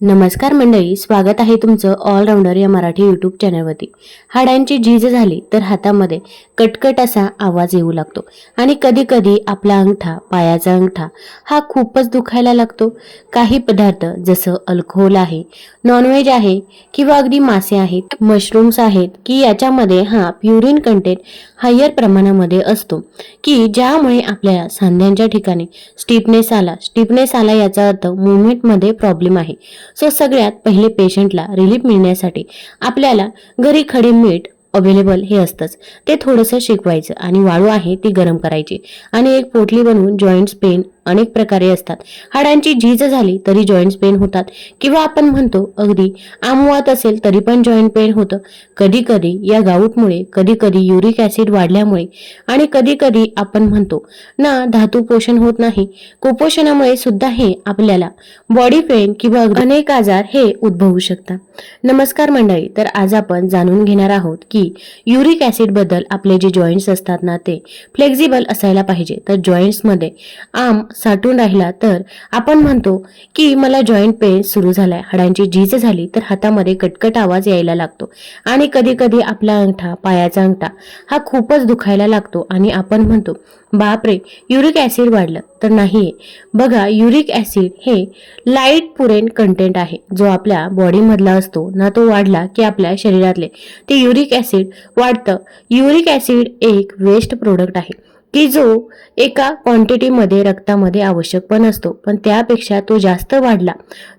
नमस्कार मंडळी स्वागत आहे तुमचं ऑलराऊंडर या मराठी यूट्यूब चॅनलवरती हाडांची झीज झाली तर हातामध्ये कटकट असा आवाज येऊ लागतो आणि कधी कधी आपला अंगठा पायाचा अंगठा हा खूपच दुखायला लागतो. काही पदार्थ जसं अल्कोहोल आहे नॉनव्हेज आहे किंवा अगदी मासे आहेत मशरूम्स आहेत की याच्यामध्ये हा प्युरिन कंटेंट हायर प्रमाणामध्ये असतो की ज्यामुळे आपल्याला सांध्यांच्या ठिकाणी स्टिफनेस आला. स्टिफनेस आला याचा अर्थ मुवमेंटमध्ये प्रॉब्लेम आहे. सो सगळ्यात पहिले पेशंटला रिलीफ मिळण्यासाठी आपल्याला घरी खडे मीठ अवेलेबल हे असतंच. ते थोडंसं शिकवायचं आणि वाळू आहे ती गरम करायची. आणि एक पोटली बनवून जॉईंट्स पेन अनेक प्रकारे असतात. हाडांची झीज झाली तरी जॉईंट पेन होतात. किंवा आपण म्हणतो अगदी आमवात असेल तरी पण जॉईंट पेन होतं. कधी कधी या गाऊटमुळे कधी कधी युरिक ऍसिड वाढल्यामुळे आणि कधी कधी आपण म्हणतो ना धातू पोषण होत नाही. कुपोषणामुळे सुद्धा हे आपल्याला बॉडी पेन किंवा अनेक आजार हे उद्भवू शकतात. नमस्कार मंडळी तर आज आपण जाणून घेणार आहोत की युरिक ऍसिडबद्दल आपले जे जॉईंट्स असतात ना ते फ्लेक्झिबल असायला पाहिजे. तर जॉईंट्समध्ये आम साठून राहिला तर आपण म्हणतो की मला जॉईंट पेन सुरू झालाय. हाडांची झीज झाली तर हातामध्ये कटकट आवाज यायला लागतो. आणि कधी कधी आपला अंगठा पायाचा अंगठा हा खूपच दुखायला लागतो. आणि आपण म्हणतो बापरे युरिक ऍसिड वाढलं तर नाहीये. बघा युरिक ऍसिड हे लाइट पुरेन कंटेंट आहे. जो आपल्या बॉडीमधला असतो ना तो वाढला की आपल्या शरीरातले. ते युरिक ऍसिड वाढतं. युरिक ऍसिड एक वेस्ट प्रोडक्ट आहे. की जो एका क्वांटिटीमध्ये रक्तामध्ये आवश्यक पण असतो. पण त्यापेक्षा तो जास्त वाढला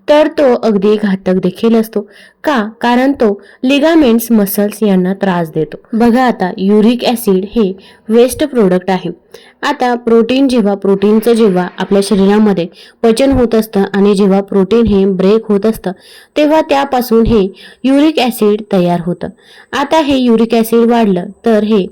तर तो अगदी घातक देखील असतो. का? कारण तो लिगामेंट्स मसल्स यांना त्रास देतो. बघा आता युरिक ॲसिड हे वेस्ट प्रोडक्ट आहे. आता प्रोटीन जेव्हा प्रोटीनचं जेव्हा आपल्या शरीरामध्ये पचन होत असतं आणि जेव्हा प्रोटीन हे ब्रेक होत असतं तेव्हा त्यापासून हे युरिक ऍसिड तयार होतं. आता हे युरिक ऍसिड वाढलं तर हे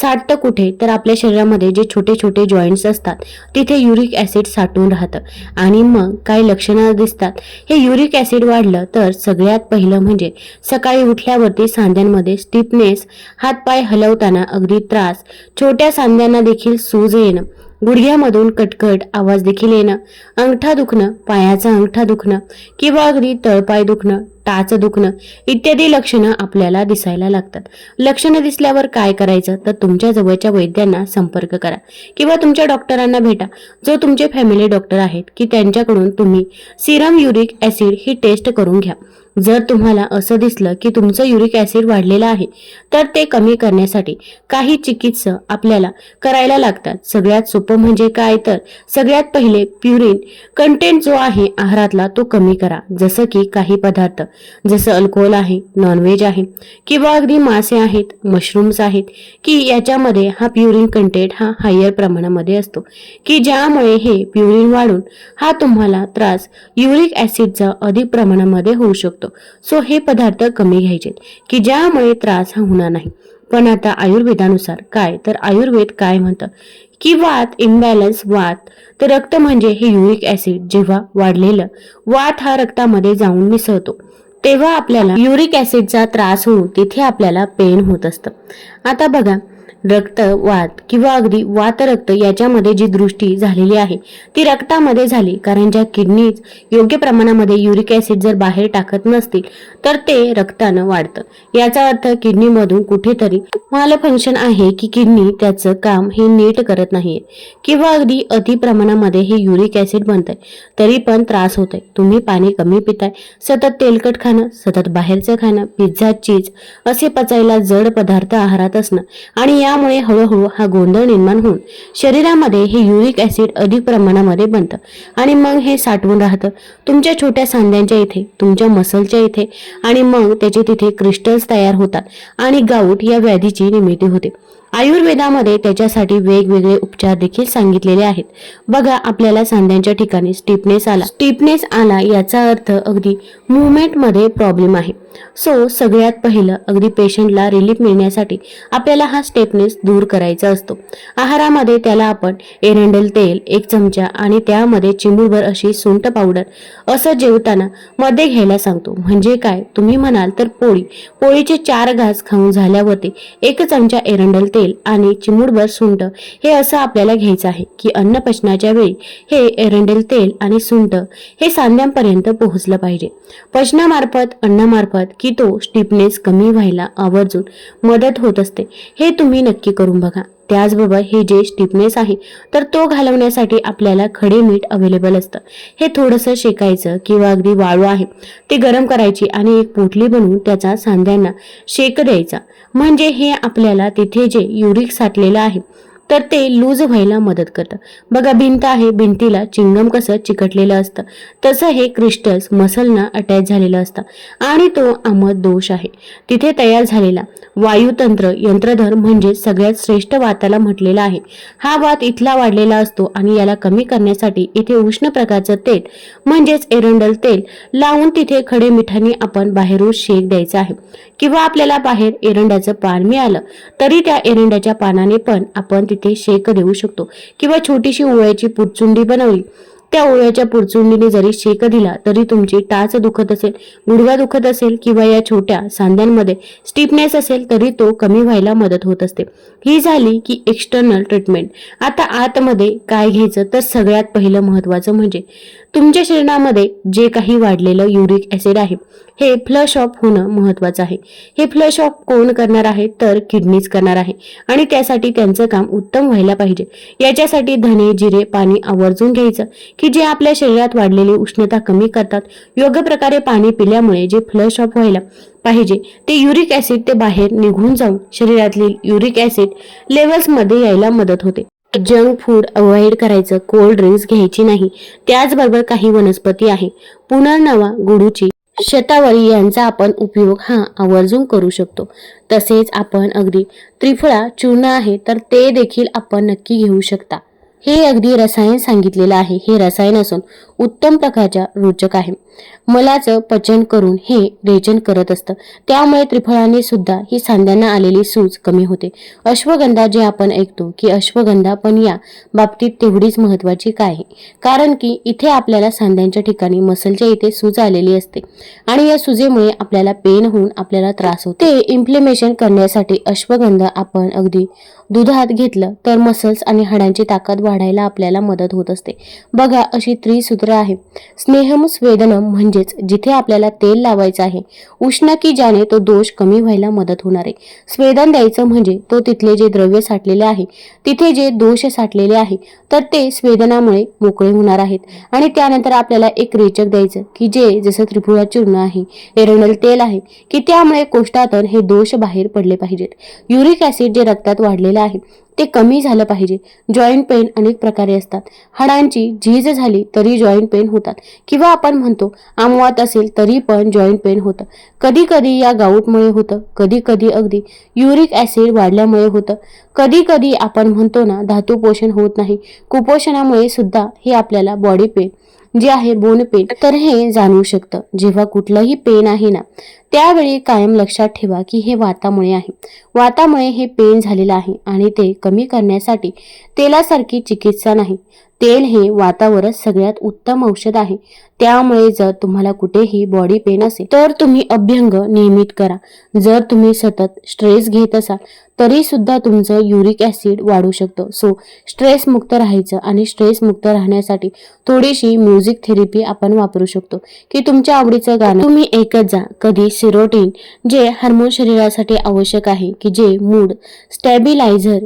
साठतं कुठे? तर आपल्या शरीरामध्ये जे छोटे छोटे जॉईंट्स असतात तिथे युरिक ऍसिड साठून राहतं. आणि मग काही लक्षणं दिसतात? हे युरिक ऍसिड वाढलं तर सगळ्यात पहिलं म्हणजे सकाळी उठल्यावरती सांध्यांमध्ये स्टिफनेस हातपाय हलवताना अगदी त्रास छोट्या सांध्यांना देखील सूज येणं गुडघ्यामधून कटकट आवाज देखील येणं अंगठा दुखणं पायाचा अंगठा दुखणं किंवा अगदी तळपाय दुखणं टाच दुखणं इत्यादी लक्षणं आपल्याला दिसायला लागतात. लक्षणं दिसल्यावर काय करायचं? तर तुमच्या जवळच्या वैद्यांना संपर्क करा किंवा तुमच्या डॉक्टरांना भेटा. जो तुमचे फॅमिली डॉक्टर आहेत की त्यांच्याकडून तुम्ही सिरम युरिक ऍसिड ही टेस्ट करून घ्या. जर तुम्हाला असं दिसलं की तुमचं युरिक ऍसिड वाढलेलं आहे तर ते कमी करण्यासाठी काही चिकित्सा आपल्याला करायला लागतात. सगळ्यात सोपं म्हणजे काय तर? सगळ्यात पहिले प्युरिन कंटेंट जो आहे आहारातला तो कमी करा. जसं की काही पदार्थ. जसं अल्कोहोल आहे नॉनव्हेज आहे किंवा अगदी मासे आहेत मशरूम्स आहेत की याच्यामध्ये हा प्युरिन कंटेंट हा हायर प्रमाणामध्ये असतो. की ज्यामुळे हे प्युरिन वाढून हा तुम्हाला त्रास युरिक ऍसिडचा अधिक प्रमाणामध्ये होऊ शकतो. सो हे पदार्थ कमी घ्यायचेत की ज्यामुळे त्रास हा होणार नाही. पण आता आयुर्वेदानुसार काय? तर आयुर्वेद काय म्हणतं? की वात इम्बॅलन्स वात. तर रक्त म्हणजे हे युरिक ऍसिड जेव्हा वाढलेलं वात हा रक्तामध्ये जाऊन मिसळतो. तेव्हा आपल्याला युरिक ऍसिडचा त्रास होऊन तिथे आपल्याला पेन होत असतं. आता बघा रक्त वात किंवा अगदी वातरक्त याच्यामध्ये जी दृष्टी झालेली आहे ती रक्तामध्ये झाली. कारण ज्या किडनीज योग्य प्रमाणामध्ये युरिक ऍसिड जर बाहेर टाकत नसतील तर ते रक्तानं वाढतं. याचा अर्थ किडनीमधून कुठेतरी माल फंक्शन आहे की किडनी त्याचं काम हे नीट करत नाहीये किंवा अगदी अति प्रमाणामध्ये हे युरिक ऍसिड बनतंय तरी पण त्रास होतोय. तुम्ही पाणी कमी पिताय सतत तेलकट खाणं सतत बाहेरचं खाणं पिझ्झा चीज असे पचायला जड पदार्थ आहारात असणं आणि या त्यामुळे हळूहळू हा गोंधळ निर्माण होऊन शरीरामध्ये हे युरिक ऍसिड अधिक प्रमाणामध्ये बनतं. आणि मग हे साठवून राहतं. तुमच्या छोट्या सांध्यांच्या इथे तुमच्या मसलच्या इथे आणि मग त्याचे तिथे क्रिस्टल्स तयार होतात आणि गाऊट या व्याधीची निर्मिती होते. आयुर्वेदामध्ये त्याच्यासाठी वेगवेगळे उपचार देखील सांगितलेले आहेत. बघा आपल्याला सांध्यांच्या ठिकाणी स्टिफनेस आला. स्टिफनेस आला याचा अर्थ अगदी मुवमेंटमध्ये प्रॉब्लेम आहे. सो सगळ्यात पहिलं अगदी पेशंटला रिलीफ मिळण्यासाठी आपल्याला हा स्टेपनेस दूर करायचा असतो. आहारामध्ये त्याला आपण एरंडेल तेल एक चमचा आणि त्यामध्ये चिमूटभर अशी सुंट पावडर असं जेवताना मध्ये घ्यायला सांगतो. म्हणजे काय? तुम्ही म्हणाल तर पोळी. पोळीचे चार घास खाऊन झाल्यावरती एक चमचा एरंडल तेल आणि चिमूडभर सुंट हे असं आपल्याला घ्यायचं आहे की अन्न पचनाच्या वेळी हे एरंडेल तेल आणि सुंट हे सांध्यांपर्यंत पोहोचलं पाहिजे. पचनामार्फत अन्नामार्फत की तो स्टिफनेस कमी व्हायला आवर्जून मदत होत असते. हे तुम्ही नक्की करून बघा. त्याचबरोबर हे जे स्टिफनेस आहे तर तो घालवण्यासाठी आपल्याला खडे मीठ अवेलेबल असतं. हे थोडंसं शेकायचं किंवा अगदी वाळू आहे ते गरम करायची आणि एक पोटली बनवून त्याचा सांध्यांना शेक द्यायचा. म्हणजे हे आपल्याला तिथे जे युरिक साठलेलं आहे तर ते लूज व्हायला मदत करतं. बघा भिंत आहे भिंतीला चिंगम कसं चिकटलेलं असतं. तसं हे क्रिस्टल्स मसलना अटॅच झालेलं असतं. आणि तो आमद दोष आहे. तिथे तयार झालेला वायुतंत्र यंत्रधर म्हणजे सगळ्यात श्रेष्ठ वाताला म्हटलेला आहे. हा वात इथला वाढलेला असतो आणि याला कमी करण्यासाठी इथे उष्ण प्रकारचं तेल म्हणजेच एरंडल तेल लावून तिथे खडे मिठाने आपण बाहेरून शेक द्यायचा आहे. किंवा आपल्याला बाहेर एरंडाचं पान मिळालं तरी त्या एरंडाच्या पानाने पण आपण तिथे शेक देऊ शकतो. किंवा छोटीशी ओळ्याची पुटचुंडी बनवली. त्या ओळ्याच्या पुरचुंडीने जरी शेक दिला तरी तुमची टाच दुखत असेल गुडघा दुखत असेल किंवा या छोट्या सांध्यांमध्ये स्टिफनेस असेल तरी तो कमी व्हायला मदत होत असते. ही झाली की एक्सटर्नल ट्रीटमेंट आता आतमध्ये काय घ्यायचं तर सगळ्यात पहिलं महत्वाचं म्हणजे तुमच्या शरीरामध्ये जे काही वाढलेलं युरिक ॲसिड आहे हे फ्लश ऑफ होणं महत्वाचं आहे. हे फ्लश ऑफ कोण करणार आहे? तर किडनीज करणार आहे. आणि त्यासाठी त्यांचं काम उत्तम व्हायला पाहिजे. याच्यासाठी धने जिरे पाणी आवर्जून घ्यायचं. की जे आपल्या शरीरात वाढलेली उष्णता कमी करतात योग्य प्रकारे पाणी पिल्यामुळे जे फ्लश ऑफ व्हायला पाहिजे ते युरिक ऍसिड ते बाहेर निघून जाऊन शरीरातली युरिक ऍसिड लेवल्समध्ये यायला मदत होते. जंक फूड अवॉइड करायचं कोल्ड ड्रिंक्स घ्यायची नाही त्याचबरोबर काही वनस्पती आहे. पुनर्नवा गुडूची शतावरी यांचा आपण उपयोग हा आवर्जून करू शकतो. तसेच आपण अगदी त्रिफळा चूर्ण आहे तर ते देखील आपण नक्की घेऊ शकता. हे अगदी रसायन सांगितलेलं आहे. हे रसायन असून उत्तम प्रकारच्या रोचक आहे. मलाचं पचन करून हे रेचन करत असतं. त्यामुळे त्रिफळाने सुद्धा ही सांध्यांना आलेली सूज कमी होते. अश्वगंधा जे आपण ऐकतो की अश्वगंधा पण या बाबतीत तेवढीच महत्वाची काय आहे? कारण की इथे आपल्याला सांध्यांच्या ठिकाणी मसलच्या इथे सूज आलेली असते. आणि या सुजेमुळे आपल्याला पेन होऊन आपल्याला त्रास होतो. ते इम्प्लिमेशन करण्यासाठी अश्वगंधा आपण अगदी दुधात घेतलं तर मसल्स आणि हाडांची ताकद काढायला आपल्याला मदत होत असते. बघा अशी त्रिसूत्र आहे. स्नेहम स्वेदनम म्हणजेच जिथे आपल्याला तेल लावायचं आहे उष्ण की ज्याने तो दोष कमी व्हायला मदत होणार आहे. स्वेदन द्यायचं म्हणजे तो तिथले जे द्रव्य साठलेले आहे तिथे जे दोष साठलेले आहे तर ते स्वेदनामुळे मोकळे होणार आहेत. आणि त्यानंतर आपल्याला एक रेचक द्यायचं की जे जसं त्रिपुरा चूर्ण आहे एरोनल तेल आहे की त्यामुळे कोष्टातन हे दोष बाहेर पडले पाहिजेत. युरिक ऍसिड जे रक्तात वाढलेलं आहे ते कमी झालं पाहिजे. जॉईंट पेन अनेक प्रकारे असतात. हाडांची झीज झाली तरी जॉईंट पेन होतात. किंवा आपण म्हणतो आमवात असेल तरी पण जॉईंट पेन होतं. कधी कधी या गाऊटमुळे होतं. कधी कधी अगदी. युरिक ॲसिड वाढल्यामुळे होतं. कधी कधी आपण म्हणतो ना धातू पोषण होत नाही. कुपोषणामुळे सुद्धा हे आपल्याला बॉडी पेन जे आहे बोन पेन तर हे जाणवू शकतं. जेव्हा कुठलंही पेन आहे ना त्यावेळी कायम लक्षात ठेवा की हे वातामुळे आहे. वातामुळे हे पेन झालेलं आहे आणि ते कमी करण्यासाठी तेलासारखी चिकित्सा नाही. तेल हे वातावरण सगळ्यात उत्तम औषध आहे. त्यामुळे जर तुम्हाला कुठेही बॉडी पेन असेल तर तुम्ही अभ्यंग नियमित करा. जर तुम्ही सतत स्ट्रेस घेत असाल तरी सुद्धा तुमचं युरिक ॲसिड वाढू शकतं. सो स्ट्रेस मुक्त राहायचं आणि स्ट्रेस मुक्त राहण्यासाठी थोडीशी म्युझिक थेरपी आपण वापरू शकतो. की तुमच्या आवडीचं गाणं तुम्ही एकच जा. कधी सिरोटीन जे हार्मोन शरीरासाठी आवश्यक आहे की जे मूड स्टॅबिलायझर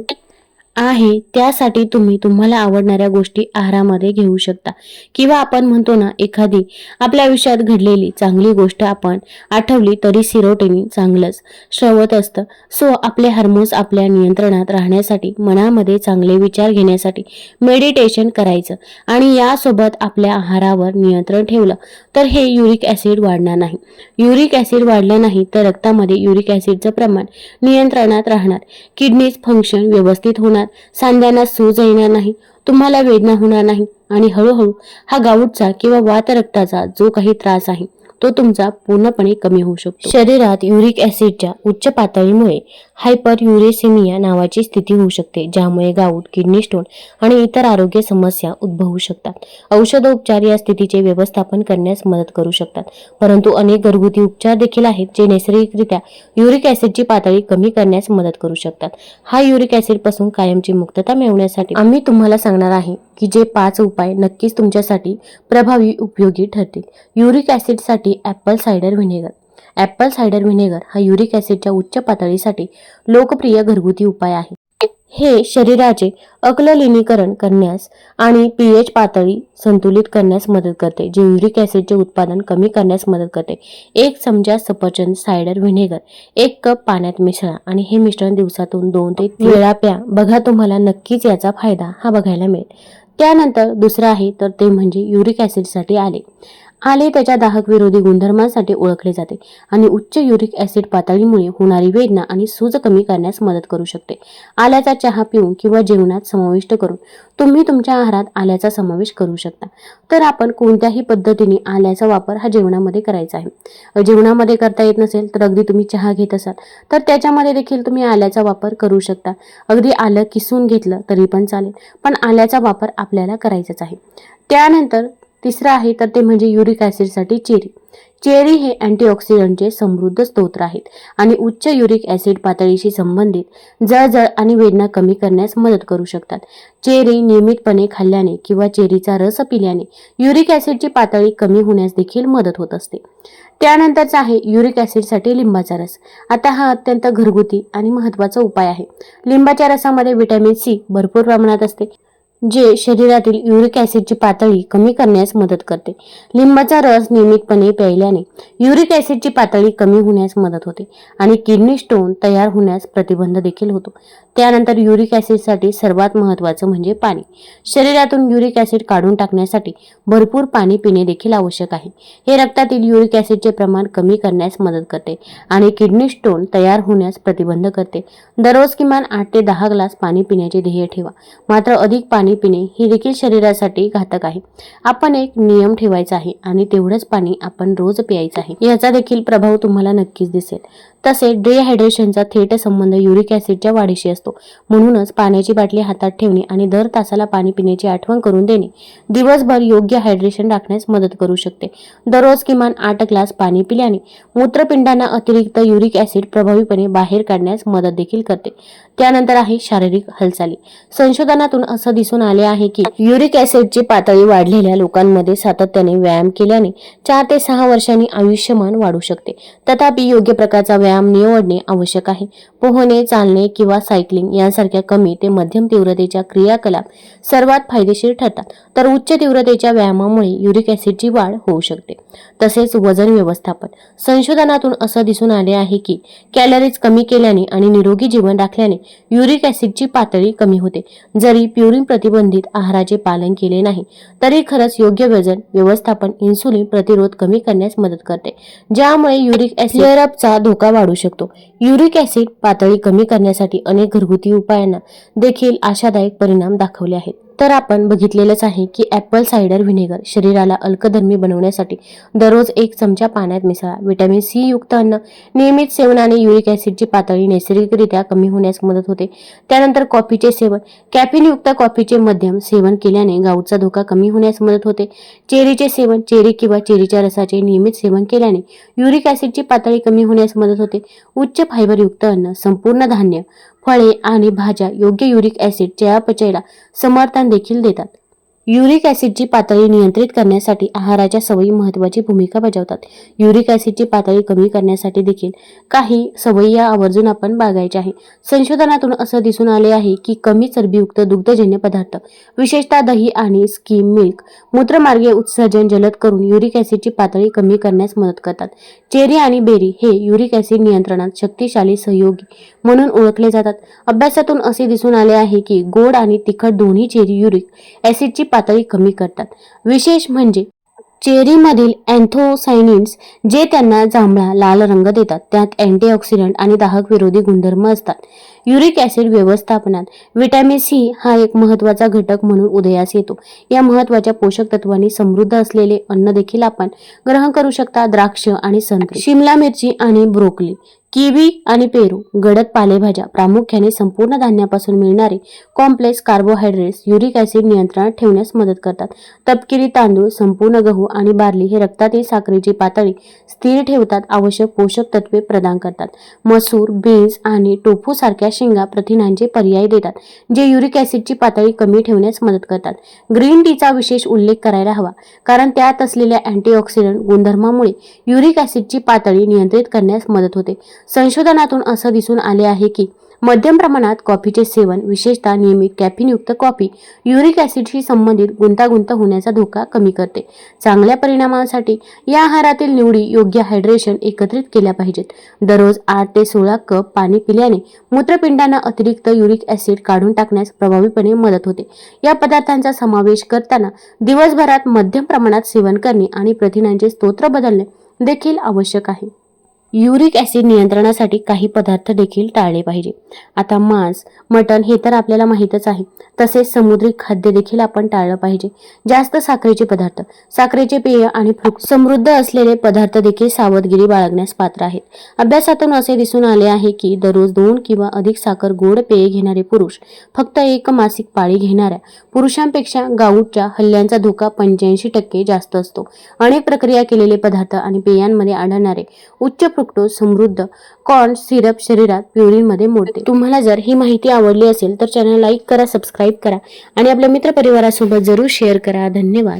आहे त्यासाठी तुम्ही तुम्हाला आवडणाऱ्या गोष्टी आहारामध्ये घेऊ शकता. किंवा आपण म्हणतो ना एखादी आपल्या आयुष्यात घडलेली चांगली गोष्ट आपण आठवली तरी सिरोटेनी चांगलंच श्रवत असतं. सो आपले हार्मोन्स आपल्या नियंत्रणात राहण्यासाठी मनामध्ये चांगले विचार घेण्यासाठी मेडिटेशन करायचं आणि यासोबत आपल्या आहारावर नियंत्रण ठेवलं तर हे युरिक ॲसिड वाढणार नाही. युरिक ॲसिड वाढलं नाही तर रक्तामध्ये युरिक ॲसिडचं प्रमाण नियंत्रणात राहणार. किडनीज फंक्शन व्यवस्थित होणार. सांध्यांना सूज येणार नाही तुम्हाला वेदना होणार नाही आणि हळूहळू हा गाऊटचा किंवा वातरक्ताचा जो काही त्रास आहे तो तुमचा पूर्णपणे कमी होऊ शकतो. शरीरात युरिक ऍसिडच्या उच्च पातळीमुळे हायपर युरेसेमिया नावाची स्थिती होऊ शकते ज्यामुळे गाऊट किडनी स्टोन आणि इतर आरोग्य समस्या उद्भवू शकतात. औषधोपचार या स्थितीचे व्यवस्थापन करण्यास मदत करू शकतात. परंतु अनेक घरगुती उपचार देखील आहेत जे नैसर्गिकरित्या युरिक ऍसिडची पातळी कमी करण्यास मदत करू शकतात. हा युरिक ऍसिडपासून कायमची मुक्तता मिळवण्यासाठी आम्ही तुम्हाला सांगणार आहे की जे पाच उपाय नक्कीच तुमच्यासाठी प्रभावी उपयोगी ठरतील. Uric ऍसिडसाठी apple cider vinegar. Apple cider vinegar हा युरिक ऍसिडच्या उच्च पातळीसाठी लोकप्रिय घरगुती उपाय आहे. हे शरीराचे अक्ललिनीकरण करण्यास आणि पीएच पातळी संतुलित करण्यास मदत करते जे युरिक ऍसिडचे उत्पादन कमी करण्यास मदत करते. एक चमचा सफरचंद सायडर व्हिनेगर एक कप पाण्यात मिसळा आणि हे मिश्रण दिवसातून दोन ते तीन वेळा प्या. बघा तुम्हाला नक्कीच याचा फायदा हा बघायला मिळेल. त्यानंतर दुसरं आहे तर ते म्हणजे युरिक ॲसिडसाठी आले. आले त्याच्या दाहक विरोधी गुणधर्मांसाठी ओळखले जाते आणि उच्च युरिक ऍसिड पातळीमुळे होणारी वेदना आणि सूज कमी करण्यास मदत करू शकते. आल्याचा चहा पिऊन किंवा जेवणात समाविष्ट करून तुम्ही तुमच्या आहारात आल्याचा समावेश करू शकता. तर आपण कोणत्याही पद्धतीने आल्याचा वापर हा जेवणामध्ये करायचा आहे. जेवणामध्ये करता येत नसेल तर अगदी तुम्ही चहा घेत असाल तर त्याच्यामध्ये देखील तुम्ही आल्याचा वापर करू शकता. अगदी आलं किसून घेतलं तरी पण चालेल पण आल्याचा वापर आपल्याला करायचाच आहे. त्यानंतर तिसरं आहे तर ते म्हणजे युरिक ॲसिडसाठी चेरी. चेरी हे अँटीऑक्सिडंटचे समृद्ध स्तोत्र आहेत आणि उच्च युरिक ॲसिड पातळीशी संबंधित जळजळ आणि वेदना कमी करण्यास मदत करू शकतात. चेरी नियमितपणे खाल्ल्याने किंवा चेरीचा रस पिल्याने युरिक ॲसिडची पातळी कमी होण्यास देखील मदत होत असते. त्यानंतरचा आहे युरिक ॲसिडसाठी लिंबाचा रस. आता हा अत्यंत घरगुती आणि महत्त्वाचा उपाय आहे. लिंबाच्या रसामध्ये व्हिटॅमिन सी भरपूर प्रमाणात असते. जे शरीरातील युरिक ॲसिडची पातळी कमी करण्यास मदत करते. लिंबाचा रस नियमितपणे प्यायल्याने युरिक ॲसिडची पातळी कमी होण्यास मदत होते आणि किडनी स्टोन तयार होण्यास प्रतिबंध देखील होतो. त्यानंतर युरिक ॲसिडसाठी सर्वात महत्त्वाचं म्हणजे पाणी. शरीरातून युरिक ॲसिड काढून टाकण्यासाठी भरपूर पाणी पिणे देखील आवश्यक आहे. हे रक्तातील युरिक ॲसिडचे प्रमाण कमी करण्यास मदत करते आणि किडनी स्टोन तयार होण्यास प्रतिबंध करते. दररोज किमान आठ ते दहा ग्लास पाणी पिण्याचे ध्येय ठेवा. मात्र अधिक पाणी पिणे हे देखील शरीरासाठी घातक आहे. आपण एक नियम ठेवायचा आहे आणि तेवढंच पाणी आपण रोज प्यायचं आहे. याचा देखील प्रभाव तुम्हाला नक्कीच दिसेल. तसेच डिहायड्रेशनचा थेट संबंध युरिक ॲसिडच्या वाढीशी असतो. म्हणूनच पाण्याची बाटली हातात ठेवणे आणि दर तासाला पाणी पिण्याची आठवण करून देणे दिवसभर योग्य हायड्रेशन राखण्यास मदत करू शकते. दररोज किमान आठ ग्लास पाणी पिल्याने मूत्रपिंडांना अतिरिक्त युरिक ॲसिड प्रभावीपणे बाहेर काढण्यास मदत देखील करते. त्यानंतर आहे शारीरिक हालचाली. संशोधनातून असं दिसून आले आहे की युरिक ॲसिडची पातळी वाढलेल्या लोकांमध्ये सातत्याने व्यायाम केल्याने चार ते सहा वर्षांनी आयुष्यमान वाढू शकते. तथापि योग्य प्रकारचा व्यायाम निवडणे आवश्यक आहे. पोहणे चालणे किंवा सायकलिंग यांसारख्या कमी ते मध्यम तीव्रतेच्या क्रियाकलाप सर्वात फायदेशीर ठरतात. तर उच्च तीव्रतेच्या व्यायामामुळे युरिक ॲसिडची वाढ होऊ शकते. तसेच वजन व्यवस्थापन. संशोधनातून असं दिसून आले आहे की कॅलरीज कमी केल्याने आणि निरोगी जीवन राखल्याने युरिक ॲसिडची पातळी कमी होते. जरी प्युरिन प्रतिबंधित आहाराचे पालन केले नाही तरी खरंच योग्य वजन व्यवस्थापन इन्सुलिन प्रतिरोध कमी करण्यास मदत करते. ज्यामुळे युरिक ॲसिडचा धोका वाढू शकतो. युरिक ऍसिड पातळी कमी करण्यासाठी अनेक घरगुती उपायांना देखील आशादायक परिणाम दाखवले आहेत. तर आपण बघितलेलंच आहे की ॲपल सायडर व्हिनेगर शरीराला अल्कधर्मी बनवण्यासाठी दररोज एक चमचा पाण्यात मिसळा. व्हिटॅमिन सी युक्त अन्न नियमित सेवनाने युरिक ॲसिडची पातळी नैसर्गिकरित्या कमी होण्यास मदत होते. त्यानंतर कॉफीचे सेवन. कॅफिनयुक्त कॉफीचे मध्यम सेवन केल्याने गाऊटचा धोका कमी होण्यास मदत होते. चेरीचे सेवन. चेरी किंवा चेरीच्या रसाचे नियमित सेवन केल्याने युरिक ॲसिडची पातळी कमी होण्यास मदत होते. उच्च फायबरयुक्त अन्न संपूर्ण धान्य फळे आणि भाज्या योग्य युरिक ॲसिड चयापचयला समर्थन देखील देतात. युरिक ॲसिडची पातळी नियंत्रित करण्यासाठी आहाराच्या सवयी महत्त्वाची भूमिका बजावतात. युरिक ॲसिडची पातळी कमी करण्यासाठी देखील काही सवयी या आवर्जून आपण बागायच्या आहे संशोधनातून असं दिसून आले आहे की कमी चरबीयुक्त दुग्धजन्य पदार्थ विशेषतः दही आणि स्कीम मिल्क मूत्रमार्गे उत्सर्जन जलद करून युरिक ॲसिडची पातळी कमी करण्यास मदत करतात. चेरी आणि बेरी हे युरिक ॲसिड नियंत्रणात शक्तिशाली सहयोगी म्हणून ओळखले जातात. अभ्यासातून असे दिसून आले आहे की गोड आणि तिखट दोन्ही चेरी युरिक ॲसिडची पातळी कमी करतात. विशेष म्हणजे चेरीमधील अँथोसायनिन्स जे त्यांना जांभळा लाल रंग देतात. त्यात अँटीऑक्सिडंट आणि दाहक विरोधी गुणधर्म असतात. युरिक ॲसिड व्यवस्थापनात व्हिटॅमिन सी हा एक महत्त्वाचा घटक म्हणून उदयास येतो. या महत्त्वाच्या पोषक तत्वांनी समृद्ध असलेले अन्न देखील आपण ग्रहण करू शकता. द्राक्ष आणि संत्री शिमला मिरची आणि ब्रोकली. किवी आणि पेरू गडद पालेभाज्या प्रामुख्याने संपूर्ण धान्यापासून मिळणारे कॉम्प्लेक्स कार्बोहायड्रेट्स युरिक ऍसिड नियंत्रणात ठेवण्यास मदत करतात. तपकिरी तांदूळ संपूर्ण गहू आणि बार्ली हे रक्तातील साखरेची पातळी स्थिर ठेवतात. आवश्यक पोषक तत्वे प्रदान करतात. मसूर बीन्स आणि टोफू सारख्या शेंगा प्रथिनांचे पर्याय देतात जे युरिक ऍसिडची पातळी कमी ठेवण्यास मदत करतात. ग्रीन टीचा विशेष उल्लेख करायला हवा कारण त्यात असलेल्या अँटीऑक्सिडंट गुणधर्मामुळे युरिक ऍसिडची पातळी नियंत्रित करण्यास मदत होते. संशोधनातून असं दिसून आले आहे की मध्यम प्रमाणात कॉफीचे सेवन विशेषतः नियमित कॅफिनयुक्त कॉफी युरिक ॲसिडशी संबंधित गुंतागुंत होण्याचा धोका कमी करते. चांगल्या परिणामासाठी या आहारातील निवडी योग्य हायड्रेशन एकत्रित केल्या पाहिजेत. दररोज आठ ते सोळा कप पाणी पिल्याने मूत्रपिंडांना अतिरिक्त युरिक ॲसिड काढून टाकण्यास प्रभावीपणे मदत होते. या पदार्थांचा समावेश करताना दिवसभरात मध्यम प्रमाणात सेवन करणे आणि प्रथिनांचे स्तोत्र बदलणे देखील आवश्यक आहे. युरिक ॲसिड नियंत्रणासाठी काही पदार्थ देखील टाळले पाहिजे. आता मांस मटण हे तर आपल्याला माहीतच आहे. तसेच समुद्री खाद्य देखील आपण टाळलं पाहिजे. जास्त साखरेचे पदार्थ साखरेचे पेय आणि समृद्ध असलेले पदार्थ देखील सावधगिरी बाळगण्यास पात्र आहेत. अभ्यासातून असे दिसून आले आहे की दररोज दोन किंवा अधिक साखर गोड पेय घेणारे पुरुष फक्त एक मासिक पाळी घेणाऱ्या पुरुषांपेक्षा गाऊटच्या हल्ल्यांचा धोका पंच्याऐंशी टक्के जास्त असतो. अनेक प्रक्रिया केलेले पदार्थ आणि पेयांमध्ये आढळणारे उच्च फ्रुक्टोज समृद्ध कॉर्न सिरप शरीरात प्युरीमध्ये मोडते. तुम्हाला जर ही माहिती आवडली असेल तर चॅनल लाईक करा सबस्क्राईब करा आणि आपल्या मित्रपरिवारासोबत जरूर शेअर करा. धन्यवाद.